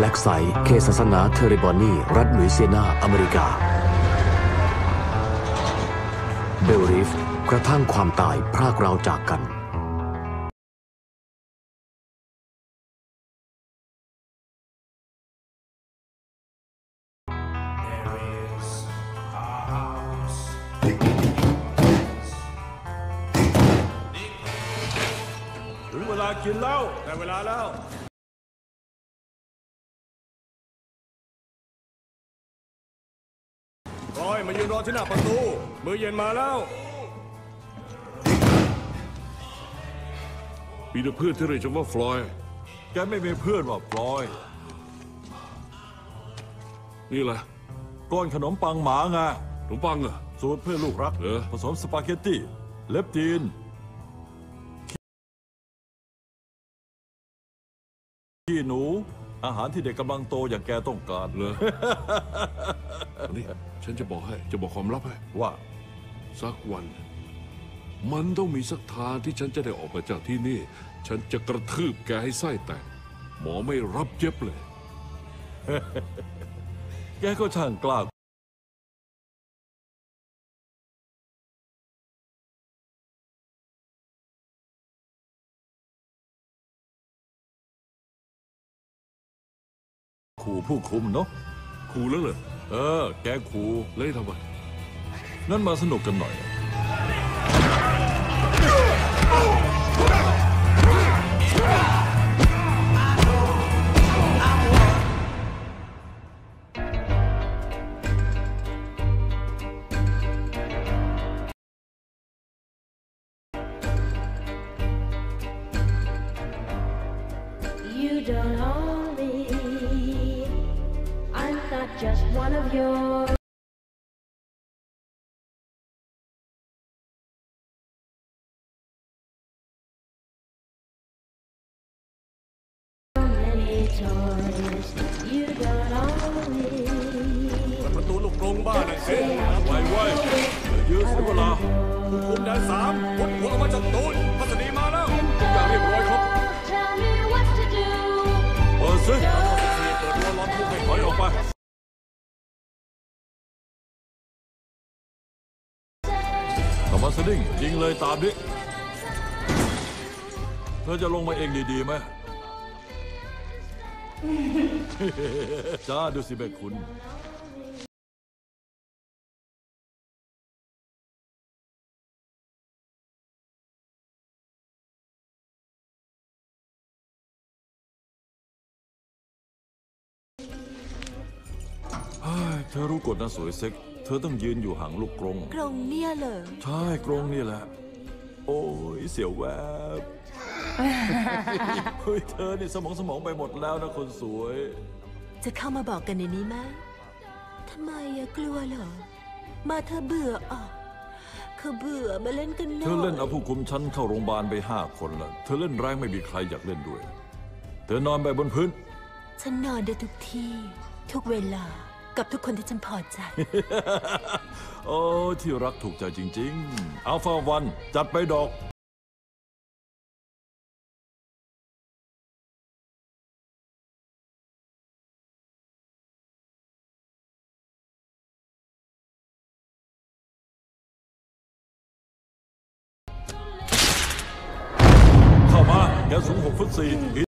แบล็กไซเขตศาสนาเทอริบอนีรัฐลุยเซียนา อเมริกา เบลริฟ กระทั่งความตายพรากเราจากกันถึงเวลากินแล้วได้เวลาแล้ว รอยมายืนรอที่หน้าประตู มือเย็นมาแล้ว มีแต่เพื่อนที่เรียกฉันว่าฟลอยด์แกไม่มีเพื่อนว่าฟลอย นี่แหละก้อนขนมปังหมาไงขนมปังเหรอะสูตรเพื่อลูกรักเหรอผสมสปาเกตตี้ เล็บจีนขี้หนู อาหารที่เด็กกำลังโตอย่างแกต้องการเหรออันนี้ฉันจะบอกให้จะบอกความลับให้ว่าสักวัน มันต้องมีสักทางที่ฉันจะได้ออกมาจากที่นี่ ฉันจะกระทืบแกให้ไส้แตกหมอไม่รับเย็บเลย แกก็ช่างกล้า ขู่ผู้คุมเนาะคูแล้วเหรอเออ แกขู่เล่ทำไมงั้นมาสนุกกันหน่อย You don't own just one of your many toys. You don't own me. ประตูลูกกรงบ้านน่ะสิไวไวๆยืดเสียเวลาคุมแดนสามพุดหัวออกมาจากตูน กลับมาสดิ้งยิงเลยตามนี้เธอจะลงมาเองดีๆไหม จ้าดูสิแม่คุณเฮ้ยเธอรู้กฎนะสวยเซ็ก เธอต้องยืนอยู่ห่างลูกกรง กรงเนี่ยเหรอใช่กรงนี่แหละ โอ้ยเสียวแวบเฮ้ยเธอนี่สมองสมองไปหมดแล้วนะคนสวย จะเข้ามาบอกกันในนี้ไหมทำไมอะกลัวเหรอ มาเธอเบื่ออะคือเบื่อมาเล่นกันหน่เธอยอเล่นเอาผู้คุมฉันเข้าโรงพยาบาลไปห้าคนละเธอเล่นแรงไม่มีใครอยากเล่นด้วย เธอนอนไปบนพื้น ฉันนอนได้ทุกที่ ทุกเวลา กับทุกคนที่ฉันพอใจ โอ้ที่รักถูกใจจริงๆอัลฟาวันจัดไปดอกเข้ามาแกสูงหกฟุตสี่